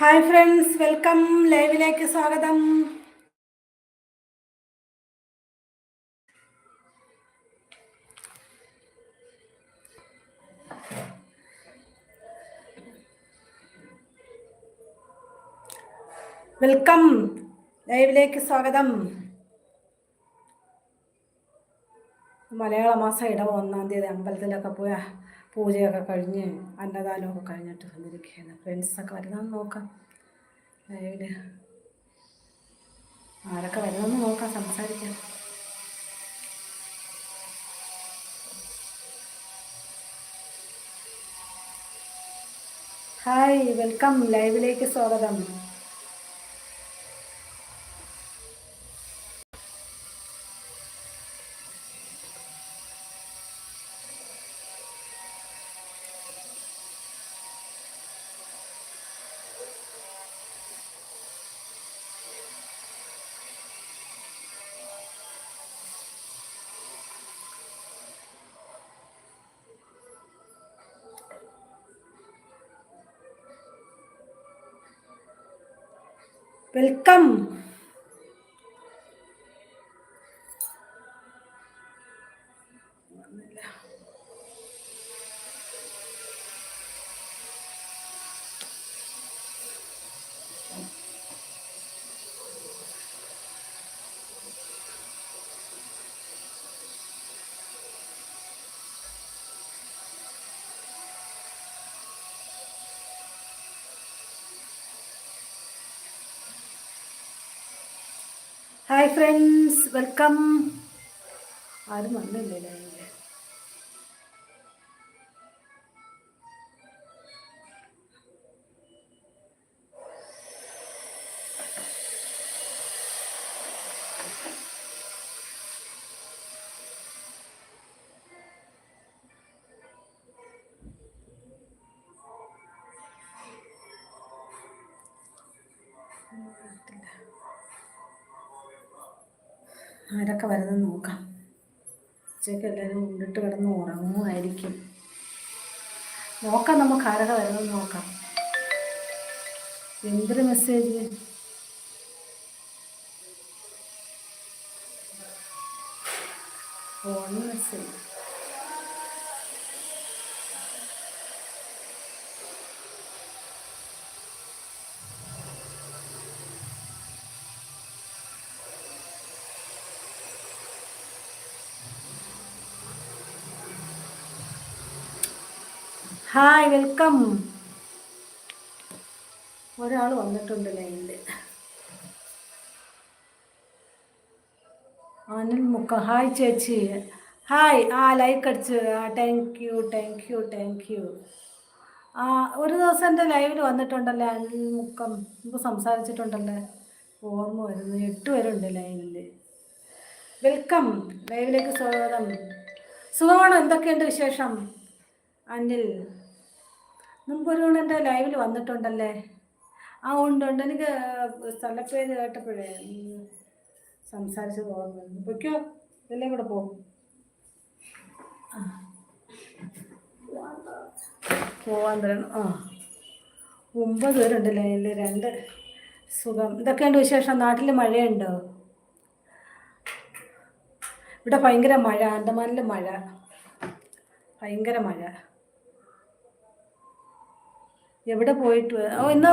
Hi friends welcome. ലൈവിലേക്ക് സ്വാഗതം. Welcome. ലൈവിലേക്ക് സ്വാഗതം. മലയാള മാസം ഇടവ ഒന്നാം തീയതി അമ്പലത്തിലൊക്കെ പോയ. പൂജയൊക്കെ കഴിഞ്ഞ് അന്നദാനമൊക്കെ കഴിഞ്ഞിട്ട് വന്നിരിക്കുകയാണ്. ഫ്രണ്ട്സൊക്കെ വരുന്നതെന്ന് നോക്കാം. അതായത് ആരൊക്കെ വരുന്നതെന്ന് നോക്കാം സംസാരിക്കാം. ഹായ് വെൽക്കം ലൈവിലേക്ക് സ്വാഗതം. Welcome hi friends welcome. ആരും വന്നില്ലേ ആരൊക്കെ വരുന്നത് നോക്കാം. ഉച്ചയ്ക്ക് എല്ലാവരും ഉണ്ടിട്ട് കിടന്ന് ഉറങ്ങുമായിരിക്കും. നോക്കാം നമുക്ക് ആരൊക്കെ വരുന്നത് നോക്കാം. എന്തൊരു message phone message hi welcome ഒരാൾ വന്നിട്ടുണ്ട് ലൈനിൽ അനിൽ മുക്ക. ഹായ് ചേച്ചി. ഹായ് ആ ലൈക്ക് അടിച്ച്. ആ thank you thank you thank you ആ ഒരു ദിവസം എന്റെ ലൈവിൽ വന്നിട്ടുണ്ടല്ലേ അനിൽ മുക്കം? മുമ്പ് സംസാരിച്ചിട്ടുണ്ടല്ലേ? ഓർമ്മ വരുന്നു. എട്ട് പേരുണ്ട് ലൈനിൽ വെൽക്കം ലൈവിലേക്ക് സ്വാഗതം. സുഖമാണോ? എന്തൊക്കെയുണ്ട് വിശേഷം? അനിൽ. മുമ്പൊരു എന്റെ ലൈവിൽ വന്നിട്ടുണ്ടല്ലേ? ആ ഉണ്ട് ഉണ്ട് എനിക്ക് സ്ഥലപ്പേര് കേട്ടപ്പോഴേ സംസാരിച്ച് വരുന്നു പൊയ്ക്കോ എല്ലാം കൂടെ പോകും പോവാൻ തരണം ആ. ഒമ്പത് പേരുണ്ട് ലൈനിൽ രണ്ട് സുഖം. ഇതൊക്കെയുണ്ട് വിശേഷം. നാട്ടിൽ മഴയുണ്ടോ? ഇവിടെ ഭയങ്കര മഴ. ആൻഡമാനിൽ മഴ. ഭയങ്കര മഴ. എവിടെ പോയിട്ട്? ഓ ഇന്ന്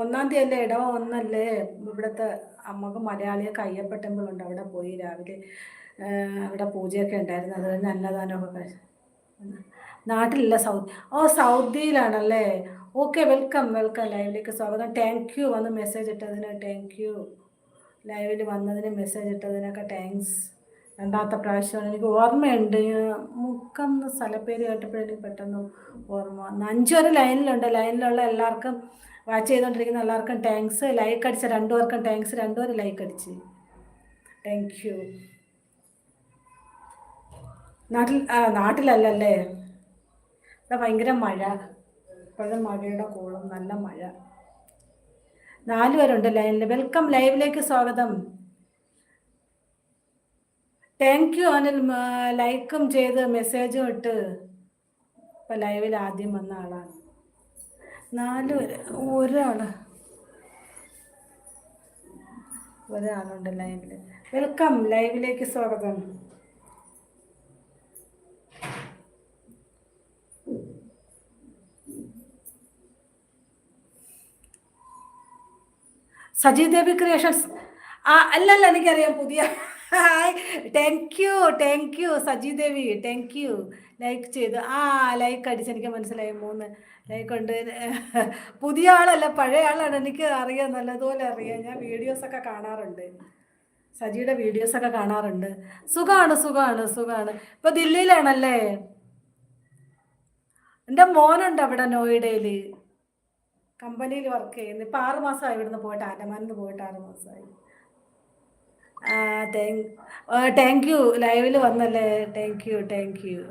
ഒന്നാം തീയതി അല്ലേ? ഇടവ ഒന്നല്ലേ? ഇവിടുത്തെ അമ്മയ്ക്ക് മലയാളിയെ കയ്യപ്പ അവിടെ പോയി രാവിലെ. അവിടെ പൂജയൊക്കെ ഉണ്ടായിരുന്നു. അത് കഴിഞ്ഞ് അന്നദാനമൊക്കെ കഴിച്ചു. നാട്ടിലില്ല സൗദി ഓ സൗദിയിലാണല്ലേ? ഓക്കെ വെൽക്കം വെൽക്കം ലൈവിലേക്ക് സ്വാഗതം. താങ്ക് യു വന്ന് മെസ്സേജ് ഇട്ടതിന് താങ്ക് യു ലൈവിൽ വന്നതിന് മെസ്സേജ് ഇട്ടതിനൊക്കെ താങ്ക്സ് രണ്ടാമത്തെ പ്രാവശ്യമാണ് എനിക്ക് ഓർമ്മയുണ്ട്. മുക്കം സ്ഥലപ്പേര് കേട്ടപ്പോഴെനിക്ക് പെട്ടെന്ന് ഓർമ്മ വന്നു. അഞ്ചൊരു ലൈനിലുണ്ട്. ലൈനിലുള്ള എല്ലാവർക്കും വാച്ച് ചെയ്തുകൊണ്ടിരിക്കുന്ന എല്ലാവർക്കും താങ്ക്സ് ലൈക്ക് അടിച്ച രണ്ടു പേർക്കും താങ്ക്സ് രണ്ടുപേരും ലൈക്ക് അടിച്ച്. താങ്ക് യു നാട്ടിൽ നാട്ടിലല്ലല്ലേ? ഇവിടെ ഭയങ്കര മഴ. ഇപ്പോഴും മഴയുടെ കോളം. നല്ല മഴ. നാലുപേരുണ്ട് ലൈനിൽ വെൽക്കം ലൈവിലേക്ക് സ്വാഗതം. താങ്ക് യു അനിൽ ലൈക്കും ചെയ്ത് മെസ്സേജും ഇട്ട് ഇപ്പം ലൈവിൽ ആദ്യം വന്ന ആളാണ്. നാല് ഒരാൾ ഒരാളുണ്ട് ലൈവിൽ വെൽക്കം ലൈവിലേക്ക് സ്വാഗതം. സജി ദേവി ക്രിയേഷൻസ് ആ അല്ലല്ല എനിക്കറിയാം പുതിയ hi thank you thank you Saji Devi thank you like ചെയ്തു. ആ ലൈക്ക് അടിച്ച് എനിക്ക് മനസ്സിലായി മൂന്ന്. ലൈക്ക് ഉണ്ട്. പുതിയ ആളല്ല പഴയ ആളാണ്. എനിക്ക് അറിയാം. നല്ലതുപോലെ അറിയാം. ഞാൻ വീഡിയോസൊക്കെ കാണാറുണ്ട്. സജിയുടെ വീഡിയോസൊക്കെ കാണാറുണ്ട്. സുഖമാണ് സുഖമാണ് സുഖമാണ് ഇപ്പോൾ ദില്ലിയിലാണല്ലേ? എന്റെ മോനുണ്ട് അവിടെ നോയിഡയിൽ കമ്പനിയിൽ വർക്ക് ചെയ്യുന്നു. ഇപ്പം ആറുമാസമായി ഇവിടുന്ന് പോയിട്ട് ആൻഡമാനിന്ന് പോയിട്ട് ആറുമാസമായി താങ്ക് യു ലൈവിൽ വന്നല്ലേ? താങ്ക് യു താങ്ക് യു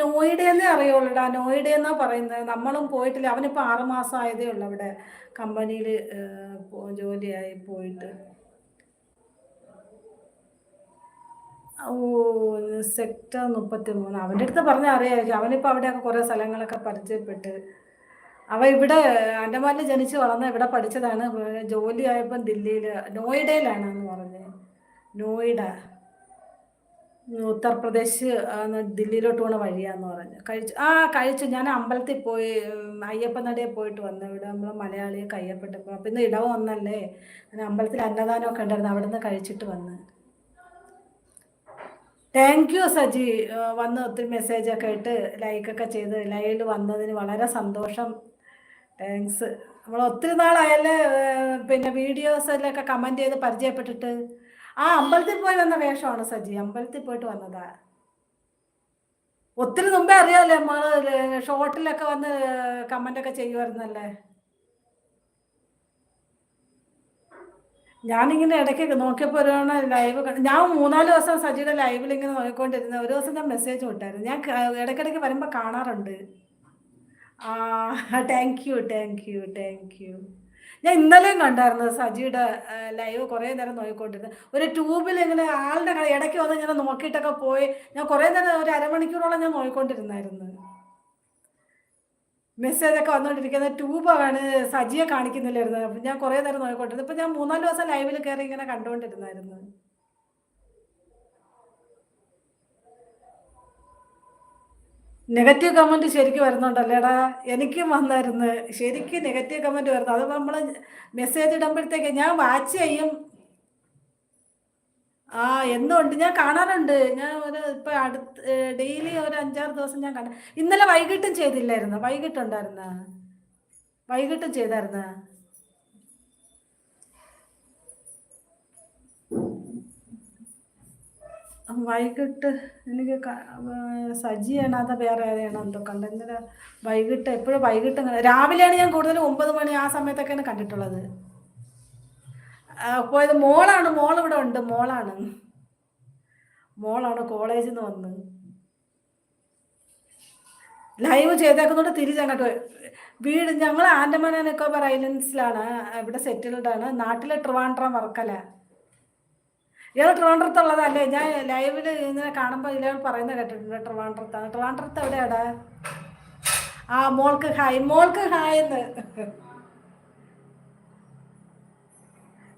നോയിഡയെന്നേ അറിയുള്ളൂടാ. നോയിഡയെന്നാ പറയുന്നത്. നമ്മളും പോയിട്ടില്ല. അവനിപ്പോൾ ആറുമാസം ആയതേ ഉള്ളൂ അവിടെ കമ്പനിയിൽ ജോലിയായി പോയിട്ട്. ഓ സെക്ടർ മുപ്പത്തി മൂന്ന് അവന്റെ അടുത്ത് പറഞ്ഞാൽ അറിയാമായിരിക്കും അവനിപ്പോൾ അവിടെയൊക്കെ കുറേ സ്ഥലങ്ങളൊക്കെ പരിചയപ്പെട്ട്. അവ ഇവിടെ അൻഡമാനിൽ ജനിച്ച് വളർന്ന ഇവിടെ പഠിച്ചതാണ്. ജോലി ആയപ്പോൾ ദില്ലിയിൽ നോയിഡയിലാണ് എന്ന് പറഞ്ഞത് നോയിഡ. ഉത്തർപ്രദേശ് ദില്ലിയിലോട്ട് പോണ വഴിയാന്ന് പറഞ്ഞു. കഴിച്ചു ആ കഴിച്ചു. ഞാൻ അമ്പലത്തിൽ പോയി അയ്യപ്പ നടയിൽ പോയിട്ട് വന്നു. ഇവിടെ നമ്മൾ മലയാളിയെ കയ്യപ്പെട്ടപ്പോൾ അപ്പം ഇന്ന് ഇടവ് വന്നല്ലേ അങ്ങനെ അമ്പലത്തിൽ അന്നദാനമൊക്കെ ഉണ്ടായിരുന്നു. അവിടെ നിന്ന് കഴിച്ചിട്ട് വന്ന്. Thank you Saji. വന്ന് ഒത്തിരി മെസ്സേജൊക്കെ ഇട്ട് ലൈക്കൊക്കെ ചെയ്ത്. ലൈവിൽ വന്നതിന് വളരെ സന്തോഷം. താങ്ക്സ് നമ്മൾ ഒത്തിരി നാളായല്ലേ പിന്നെ വീഡിയോസിലൊക്കെ കമന്റ് ചെയ്ത് പരിചയപ്പെട്ടിട്ട്. ആ അമ്പലത്തിൽ പോയി വന്ന വേഷമാണ് സജി? അമ്പലത്തിൽ പോയിട്ട് വന്നതാ. ഒത്തിരി മുമ്പേ അറിയാമല്ലേ നമ്മൾ ഷോർട്ടിലൊക്കെ വന്ന് കമന്റ് ഒക്കെ ചെയ്യുമായിരുന്നല്ലേ? ഞാനിങ്ങനെ ഇടയ്ക്ക് നോക്കിയപ്പോൾ ഒരു ലൈവ് ഞാൻ മൂന്നാൽ ദിവസം സജിയുടെ ലൈവിൽ ഇങ്ങനെ നോക്കിക്കൊണ്ടിരുന്നത് ഒരു ദിവസം ഞാൻ മെസ്സേജ് വിട്ടായിരുന്നു. ഞാൻ ഇടയ്ക്കിടയ്ക്ക് വരുമ്പോൾ കാണാറുണ്ട്. Thank you thank you thank you ഞാൻ ഇന്നലെയും കണ്ടായിരുന്നു സജിയുടെ ലൈവ് കുറേ നേരം നോക്കിക്കൊണ്ടിരുന്നത്. ഒരു ട്യൂബിൽ ഇങ്ങനെ ആളുടെ ഇടയ്ക്ക് വന്ന് ഇങ്ങനെ നോക്കിയിട്ടൊക്കെ പോയി. ഞാൻ കുറേ നേരം ഒരു അരമണിക്കൂറോളം ഞാൻ നോക്കിക്കൊണ്ടിരുന്നായിരുന്നു. മെസ്സേജൊക്കെ വന്നുകൊണ്ടിരിക്കുന്ന ട്യൂബാണ് സജിയെ കാണിക്കുന്നില്ലായിരുന്നു. ഞാൻ കുറേ നേരം നോക്കിക്കൊണ്ടിരുന്നത്. ഇപ്പം ഞാൻ മൂന്നാൽ ദിവസം ലൈവിൽ കയറി ഇങ്ങനെ കണ്ടുകൊണ്ടിരുന്നായിരുന്നു നെഗറ്റീവ് കമന്റ് ശരിക്കും വരുന്നുണ്ടല്ലേടാ? എനിക്കും വന്നായിരുന്നു. ശരിക്കും നെഗറ്റീവ് കമന്റ് വരുന്നു. അത് നമ്മൾ മെസ്സേജ് ഇടുമ്പോഴത്തേക്ക് ഞാൻ വാച്ച് ചെയ്യും. ആ എന്നുണ്ട്. ഞാൻ കാണാറുണ്ട്. ഞാൻ ഒരു ഇപ്പം അടുത്ത് ഡെയിലി ഒരു അഞ്ചാറ് ദിവസം ഞാൻ കാണാം ഇന്നലെ വൈകിട്ടും ചെയ്തില്ലായിരുന്നു? വൈകിട്ടുണ്ടായിരുന്ന? വൈകിട്ടും ചെയ്തായിരുന്ന? വൈകിട്ട് എനിക്ക് സജിയാണ് അത് വേറെ ഏതാണ് എന്തോ കണ്ടത് ഇന്നലെ വൈകിട്ട് എപ്പോഴും വൈകിട്ട് രാവിലെയാണ് ഞാൻ കൂടുതലും ഒമ്പത് മണി ആ സമയത്തൊക്കെയാണ് കണ്ടിട്ടുള്ളത്. പോയത് മോളാണ് മോൾ ഇവിടെ ഉണ്ട് മോളാണ്. മോളാണ് കോളേജിൽ നിന്ന് വന്ന്. ലൈവ് ചെയ്തേക്കുന്നോണ്ട് തിരിച്ചങ്ങോട്ട് വീട് ഞങ്ങൾ ആൻഡമാൻ ആൻഡ് നിക്കോബർ ഐലൻഡ്സിലാണ് ഇവിടെ സെറ്റിൽഡ് ആണ്. നാട്ടിലെ ട്രിവാൻഡ്രം വർക്കല. ഇയാൾ ട്രിവാൻഡ്രത്തുള്ളതല്ലേ? ഞാൻ ലൈവിൽ ഇങ്ങനെ കാണുമ്പോൾ ഇയാൾ പറയുന്ന കേട്ടിട്ടുണ്ട് ട്രിവാൻഡ്രത്താണ് ട്രിവാൻഡ്രത്ത് എവിടെയാടാ? ആ മോൾക്ക് ഹായ്. മോൾക്ക് ഹായ് എന്ന്.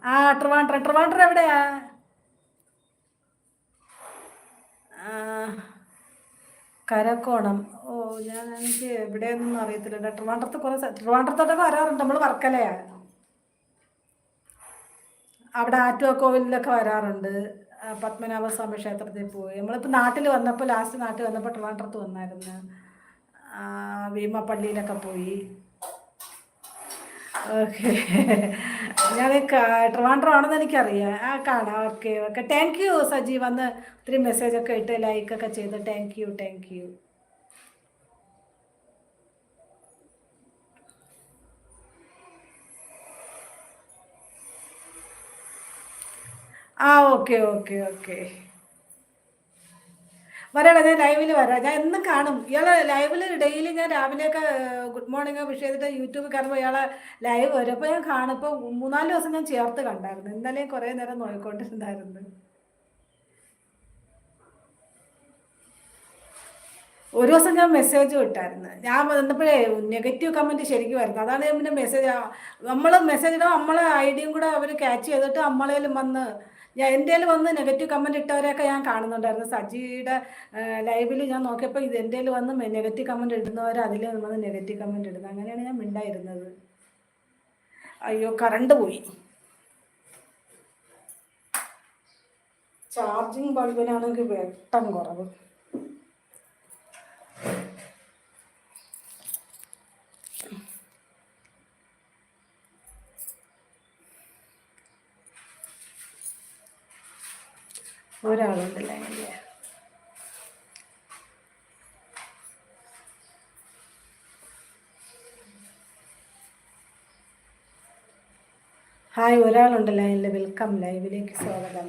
ആ ട്രിവാൻഡ്രം. ട്രിവാൻഡ്രം എവിടെയാ? കരക്കോണം. ഓ ഞാൻ എനിക്ക് എവിടെയൊന്നും അറിയത്തില്ല. ട്രിവാൻഡ്രത്ത് കുറേ ട്രിവാൻഡ്രത്തോട്ടൊക്കെ വരാറുണ്ട്. നമ്മൾ വർക്കലയാണ് അവിടെ ആറ്റുവ കോവിലൊക്കെ വരാറുണ്ട്. പത്മനാഭ സ്വാമി ക്ഷേത്രത്തിൽ പോയി. നമ്മളിപ്പോൾ നാട്ടിൽ വന്നപ്പോൾ ലാസ്റ്റ് നാട്ടിൽ വന്നപ്പോൾ ട്രിവാൻഡ്രത്ത് വന്നായിരുന്നു. ഭീമപ്പള്ളിയിലൊക്കെ പോയി. ഓക്കെ. ഞാൻ ട്രിവാൻഡ്രം ആണെന്ന് എനിക്കറിയാം. ആ കാണാം. Okay okay. Thank you Saji. വന്ന് ഒത്തിരി മെസ്സേജൊക്കെ ഇട്ട് ലൈക്കൊക്കെ ചെയ്ത്. താങ്ക് യു താങ്ക് യു ആ ഓക്കെ ഓക്കെ ഓക്കെ. വരാടാ ഞാൻ ലൈവിൽ വരാം. ഞാൻ എന്നും കാണും. ഇയാളെ ലൈവിൽ ഡെയിലി ഞാൻ രാവിലെയൊക്കെ ഗുഡ് മോർണിംഗ് വിഷ് ചെയ്തിട്ട് യൂട്യൂബിൽ കാണുമ്പോൾ ഇയാളെ ലൈവ് വരും. അപ്പോൾ ഞാൻ കാണും. ഇപ്പോൾ മൂന്നാൽ ദിവസം ഞാൻ ചേർത്ത് കണ്ടായിരുന്നു. ഇന്നലെയും കുറേ നേരം നോക്കിക്കൊണ്ടിരുന്നായിരുന്നു ഒരു ദിവസം ഞാൻ മെസ്സേജ് വിട്ടായിരുന്നു. ഞാൻ വന്നപ്പോഴേ നെഗറ്റീവ് കമന്റ് ശരിക്കും വരുന്നത്. അതാണ് ഞാൻ പിന്നെ മെസ്സേജ് നമ്മൾ മെസ്സേജ് ഇടാം നമ്മളെ ഐ ഡിയും കൂടെ അവർ ക്യാച്ച് ചെയ്തിട്ട് നമ്മളേലും വന്ന് ഞാൻ എന്റെ വന്ന് നെഗറ്റീവ് കമന്റ് ഇട്ടവരെയൊക്കെ ഞാൻ കാണുന്നുണ്ടായിരുന്നു. സജിയുടെ ലൈവിൽ ഞാൻ നോക്കിയപ്പോൾ ഇത് എന്റെ വന്ന് നെഗറ്റീവ് കമന്റ് ഇടുന്നവർ അതിൽ വന്ന് നെഗറ്റീവ് കമന്റ് ഇടുന്നത്. അങ്ങനെയാണ് ഞാൻ മിണ്ടായിരുന്നത്. അയ്യോ കറണ്ട് പോയി. ചാർജിങ് ബൾബിനാണെങ്കിൽ വെട്ടം കുറവ്. ഒരാളുണ്ട് ലൈനിൽ ഹായ് ഒരാളുണ്ട് ലൈനിൽ വെൽക്കം ലൈവിലേക്ക് സ്വാഗതം.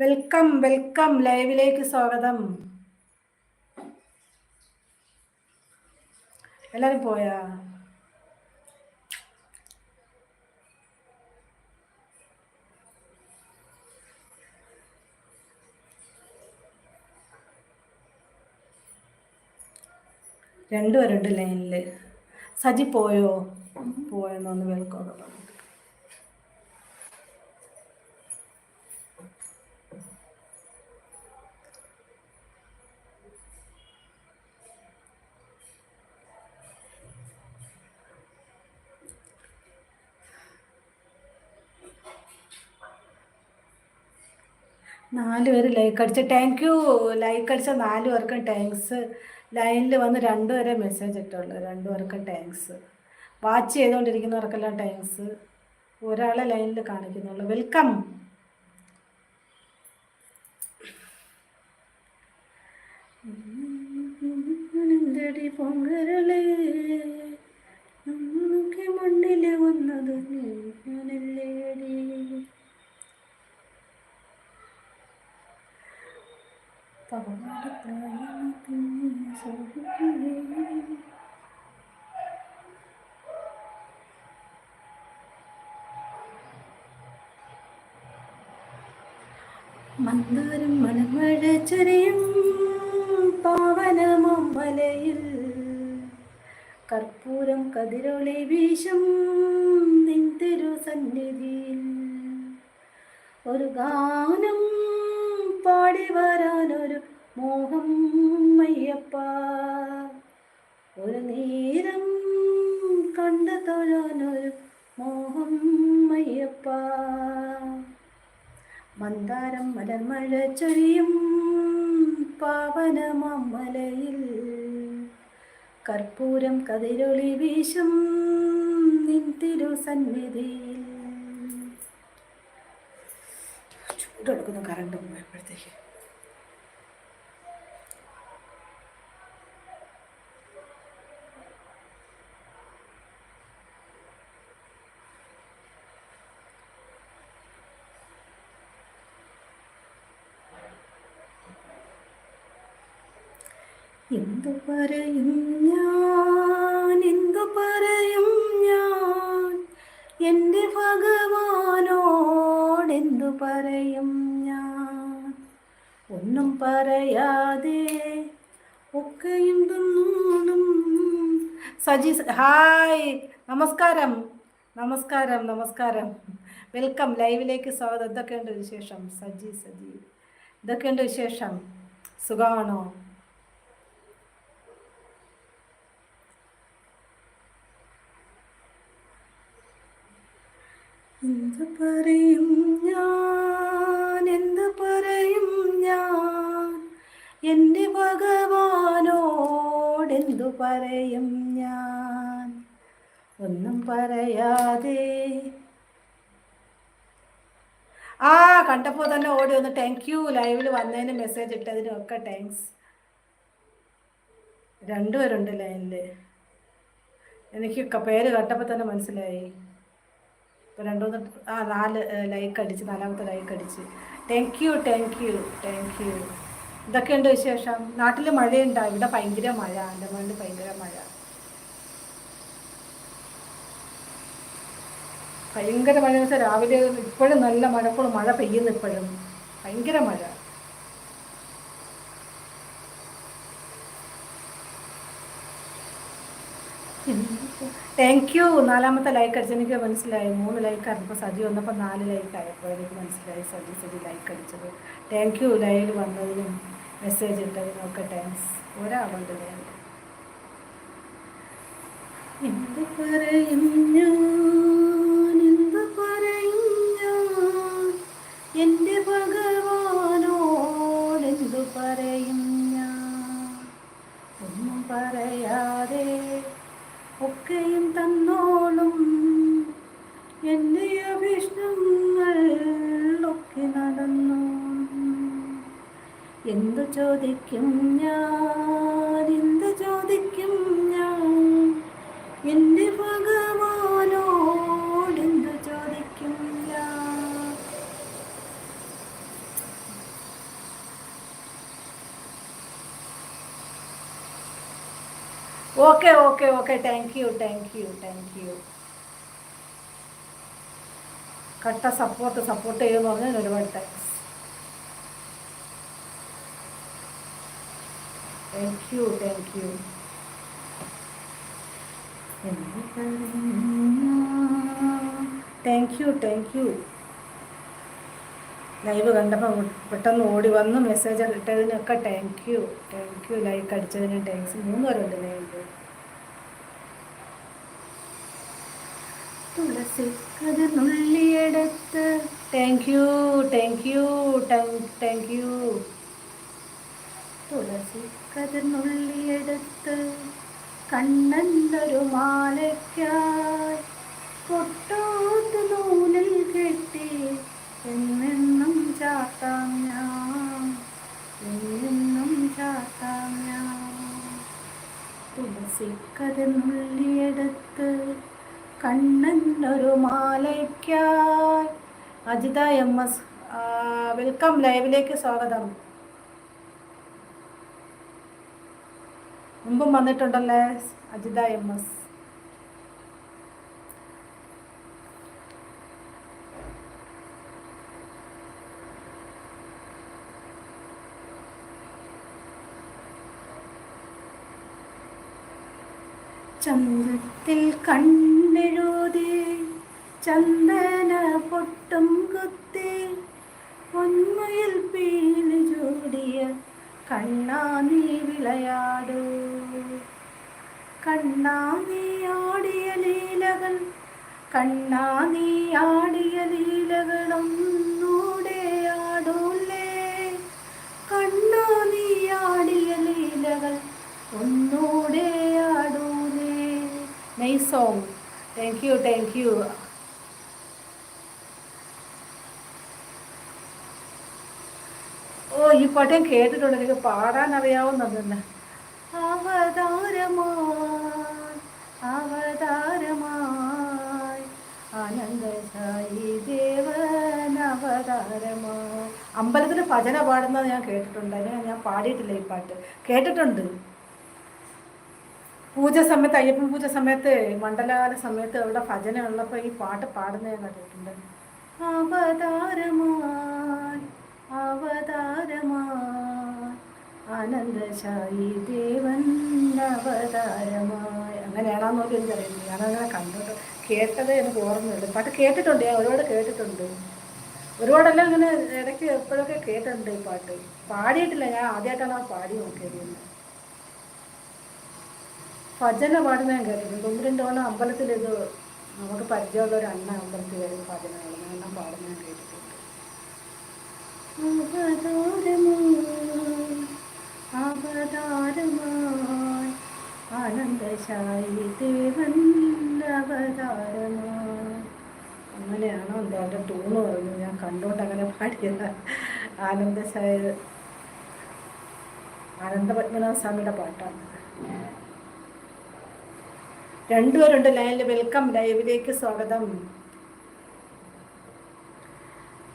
വെൽക്കം വെൽക്കം ലൈവിലേക്ക് സ്വാഗതം. എല്ലാവരും പോയാ? രണ്ടുപേരുണ്ട് ലൈനിൽ സജി പോയോ? പോയെന്നൊന്ന് വെൽക്കോക്കെ പറഞ്ഞു നാല് പേര് ലൈക്ക് അടിച്ച താങ്ക് യു ലൈക്ക് അടിച്ച നാല് പേർക്കും താങ്ക്സ് ലൈനിൽ വന്ന് രണ്ടുപേരെ മെസ്സേജ് ഇട്ടുള്ളൂ രണ്ടുപേർക്ക് താങ്ക്സ് വാച്ച് ചെയ്തുകൊണ്ടിരിക്കുന്നവർക്കെല്ലാം താങ്ക്സ് ഒരാളെ ലൈനിൽ കാണിക്കുന്നുള്ളൂ. വെൽക്കം മണ്ണിൽ വന്നത് ഞാനല്ലേടി മന്ദാരം മലമഴ പാവനമോ മലയിൽ. കർപ്പൂരം കതിരൊളി വീശും നിൻ തിരു സന്നിധിയിൽ ഒരു ഗാനം പാടി വരാനൊരു മോഹം അയ്യപ്പ. ഒരു നേരം കണ്ടു മോഹം അയ്യപ്പ. മന്ദാരം മലർമഴ ചൊരിയും പാവനമലയിൽ കർപ്പൂരം കതിരൊളി വീശും നിൻ തിരു സന്നിധിയിൽ ചൂടെടുക്കുന്ന കറണ്ട് പോയപ്പോഴത്തേക്ക് എന്തു പറയും ഞാൻ? എന്തു പറയും ഞാൻ? എന്റെ ഭഗവാനോടെന്തു പറയും? പറയാതെ ഒക്കെയും തിന്നോണം. സജി ഹായ്. നമസ്കാരം. നമസ്കാരം നമസ്കാരം. വെൽക്കം. ലൈവിലേക്ക് സ്വാഗതം. എന്തൊക്കെയുണ്ട് വിശേഷം? സജി സജി. എന്തൊക്കെയുണ്ട് വിശേഷം? സുഖമാണോ? എന്ത് പറയും ഞാൻ? എന്ത് പറയും ഞാൻ? എന്റെ ഭഗവാനോടെന്തു പറയും ഞാൻ? ഒന്നും പറയാതെ. ആ കണ്ടപ്പോ തന്നെ ഓടി വന്ന് താങ്ക് യു ലൈവിൽ വന്നതിന് മെസ്സേജ് ഇട്ടതിനും ഒക്കെ താങ്ക്സ് രണ്ടുപേരുണ്ട് ലൈനിൽ എനിക്ക് പേര് കണ്ടപ്പോൾ തന്നെ മനസ്സിലായി. ഇപ്പോൾ രണ്ടുമൂന്ന് ആ നാല് ലൈക്ക് അടിച്ച് നാലാമത്തെ ലൈക്ക് അടിച്ച്. Thank you thank you thank you ഇതൊക്കെയുണ്ട് വിശേഷം? നാട്ടിൽ മഴയുണ്ടോ? ഇവിടെ ഭയങ്കര മഴ. ആൻഡമാനിൽ ഭയങ്കര മഴ. ഭയങ്കര മഴ വെച്ചാൽ രാവിലെ ഇപ്പോഴും നല്ല മഴ. ഇപ്പോഴും മഴ പെയ്യുന്നു ഇപ്പോഴും. ഭയങ്കര മഴ. താങ്ക് യു നാലാമത്തെ ലൈക്ക് അടിച്ച് എനിക്ക് മനസ്സിലായി. മൂന്ന് ലൈക്ക് ആയിരുന്നു സജി വന്നപ്പോൾ നാല് ലൈക്ക് ആയപ്പോൾ എനിക്ക് മനസ്സിലായി സജി സജി ലൈക്ക് അടിച്ചത്. താങ്ക് യു ലൈവിൽ വന്നതിനും മെസ്സേജ് ഇട്ടതിനും ഒക്കെ താങ്ക്സ് ഒരാളുണ്ട് ഞാൻ എന്ത് പറയും ചോദിക്കും ഞാൻ ചോദിക്കും ഞാൻ? എന്റെ ഭഗവാനോട് എന്ത് ചോദിക്കും ഞാൻ? Okay okay okay. Thank you thank you thank you കട്ട സപ്പോർട്ട് സപ്പോർട്ട് ചെയ്യുമെന്ന് പറഞ്ഞാൽ ഒരുപാട് thanks thank you thank you thank you thank you live കണ്ടപ്പോൾ പെട്ടെന്ന് ഓടി വന്ന് message ഇട്ടതിനൊക്കെ thank you thank you like അടിച്ചതിന് താങ്ക്സ് മൂന്ന് പേരുണ്ട് ലൈവ് തുളസി അത് നുള്ളിയെടുത്ത് thank you thank you thank you തുളസി കതിർ കണ്ണെന്നൊരു മാലയ്ക്കായി കൊട്ടോത്ത് നൂലിൽ കെട്ടി എന്നെന്നും ചാത്താം ഞാൻ എന്നെന്നും ചാത്താം ഞാൻ. തുളസി കതിർന്നുള്ളിയെടുത്ത് നുള്ളിയെടുത്ത് കണ്ണല്ലൊരു മാലയ്ക്കായി അജിത എം എസ് വെൽക്കം ലൈവിലേക്ക് സ്വാഗതം. മുമ്പും വന്നിട്ടുണ്ടല്ലേ? Ajitha M S. ചന്ദ്രത്തിൽ കണ്ണെഴുതി ചന്ദന പൊട്ടും കുത്തി പൊന്മയിൽ പീലി ചൂടിയ കണ്ണാ നീ വിളയാടൂ. കണ്ണാ നീ ആടിയ ലീലകൾ കണ്ണാ നീ ആടിയ ലീലകളൊന്നൂടെ ആടൂല്ലേ കണ്ണാ നീ ആടിയ ലീലകൾ ഒന്നൂടെ ആടൂലേ. നൈസോ song thank you thank you ഓ ഈ പാട്ട് കേട്ടിട്ടുണ്ട്. എനിക്ക് പാടാൻ അറിയാവുന്നത് തന്നെ. അവതാരമായി അവതാരമായി ആനന്ദശായി ദേവൻ അവതാരമായി. അമ്പലത്തിൽ ഭജന പാടുന്നത് ഞാൻ കേട്ടിട്ടുണ്ട്. അതിന് ഞാൻ പാടിയിട്ടില്ല ഈ പാട്ട്. കേട്ടിട്ടുണ്ട്. പൂജ സമയത്ത് അയ്യപ്പൻ പൂജ സമയത്ത് മണ്ഡലകാല സമയത്ത് അവിടെ ഭജന ഉള്ളപ്പോൾ ഈ പാട്ട് പാടുന്നത് കേട്ടിട്ടുണ്ട്. അവതാരമായി അവതാരമായി. ആനന്ദശായി ദേവൻ അവതാരമായി. അങ്ങനെയാണെന്ന് നോക്കി എനിക്കറിയില്ല. ഞാനങ്ങനെ കണ്ടിട്ട് കേട്ടത് എനിക്ക് ഓർമ്മയുണ്ട് പാട്ട് കേട്ടിട്ടുണ്ട് ഞാൻ ഒരുപാട് കേട്ടിട്ടുണ്ട്. ഒരുപാടെല്ലാം ഇങ്ങനെ ഇടയ്ക്ക് എപ്പോഴൊക്കെ കേട്ടിട്ടുണ്ട് ഈ പാട്ട്. പാടിയിട്ടില്ല ഞാൻ ആദ്യമായിട്ടാണ് ആ പാടി നോക്കിയത്. ഭജന പാടുന്ന ഞാൻ കേട്ടിട്ടുണ്ട്. ഒന്ന് രണ്ട് തവണ അമ്പലത്തിൽ ഇത് നമുക്ക് പരിചയമുള്ള ഒരു അണ്ണ അമ്പലത്തിൽ വരും ഭജന പാടുന്ന ഞാൻ കേട്ടിട്ടുണ്ട്. അവതാരമായി ദേവൻ അവതാരമായി. അങ്ങനെയാണോ എന്താ എന്റെ ടൂണ് പറഞ്ഞു ഞാൻ കണ്ടോണ്ട് അങ്ങനെ പാടിയത്. ആനന്ദശായ ആനന്ദപത്മനാഭ സ്വാമിയുടെ പാട്ടാണ്. രണ്ടുപേരുണ്ട് ലൈനിൽ. വെൽക്കം. ലൈവിലേക്ക് സ്വാഗതം.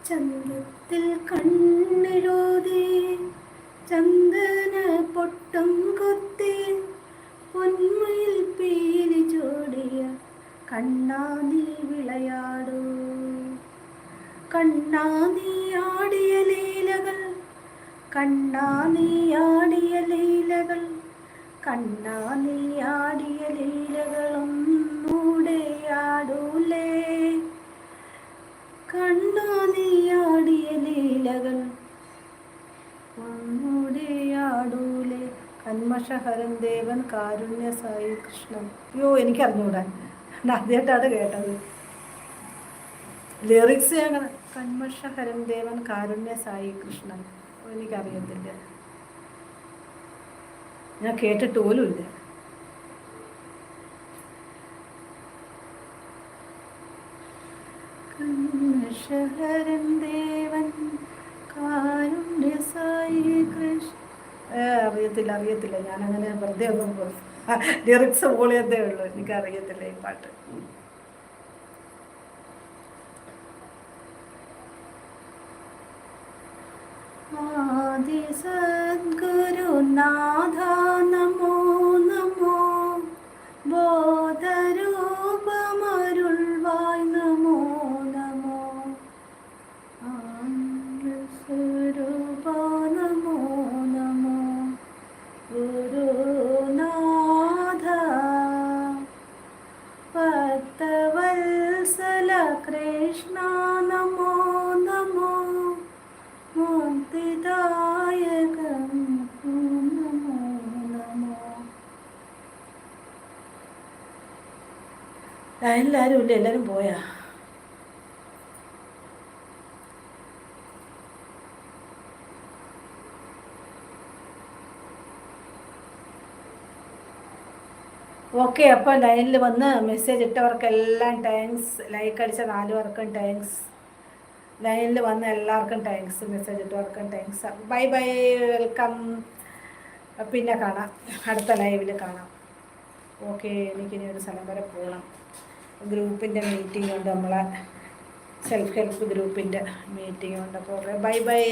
ചന്തത്തിൽ കണ്ണെഴുതി ചന്ദന പൊട്ടം കൊത്തി പൊന്മയിൽ പീലി ചോടിയ കണ്ണാ നീ വിളയാടൂ. കണ്ണാ നീ ആടിയ ലീലകൾ കണ്ണാ നീയാടിയ ലീലകൾ കണ്ണാ നീയാടിയ ലീലകളൊന്നൂടെയാടൂലേ കണ്ണാ നീയാടിയ ലീലകൾ? ആടൂലെ കന്മഷഹരൻ ദേവൻ കാരുണ്യ സായി കൃഷ്ണൻ. അയ്യോ എനിക്കറിഞ്ഞൂടാ. ആദ്യമായിട്ടാണ് കേട്ടത്. ലിറിക്സ് അങ്ങനെ കന്മഷഹരൻ ദേവൻ കാരുണ്യ സായി കൃഷ്ണൻ. എനിക്കറിയത്തില്ല. ഞാൻ കേട്ടിട്ട് പോലുമില്ല. കന്മഷഹരൻ ദേവൻ അറിയത്തില്ല അറിയത്തില്ല. ഞാനങ്ങനെ വെറുതെ ഒന്നും ലിറിക്സ് പോളിയതേ ഉള്ളൂ. എനിക്കറിയത്തില്ല ഈ പാട്ട്. ആദി സദ്ഗുരുനാഥ എല്ലാവരും ഇല്ല? എല്ലാവരും പോയാ? ഓക്കെ അപ്പോൾ ലൈനിൽ വന്ന് മെസ്സേജ് ഇട്ടവർക്കെല്ലാം താങ്ക്സ് ലൈക്ക് അടിച്ച നാല് പേർക്കും താങ്ക്സ് ലൈനിൽ വന്ന എല്ലാവർക്കും താങ്ക്സ് മെസ്സേജ് ഇട്ടവർക്കും താങ്ക്സ് ബൈ ബൈ വെൽക്കം പിന്നെ കാണാം. അടുത്ത ലൈവിൽ കാണാം. ഓക്കെ എനിക്കിനി ഒരു സ്ഥലം വരെ പോകണം ഗ്രൂപ്പിന്റെ മീറ്റിംഗ് ഉണ്ട്. നമ്മളെ സെൽഫ് ഹെൽപ്പ് ഗ്രൂപ്പിന്റെ മീറ്റിംഗ് ഉണ്ട്. അപ്പോൾ ബൈ ബൈ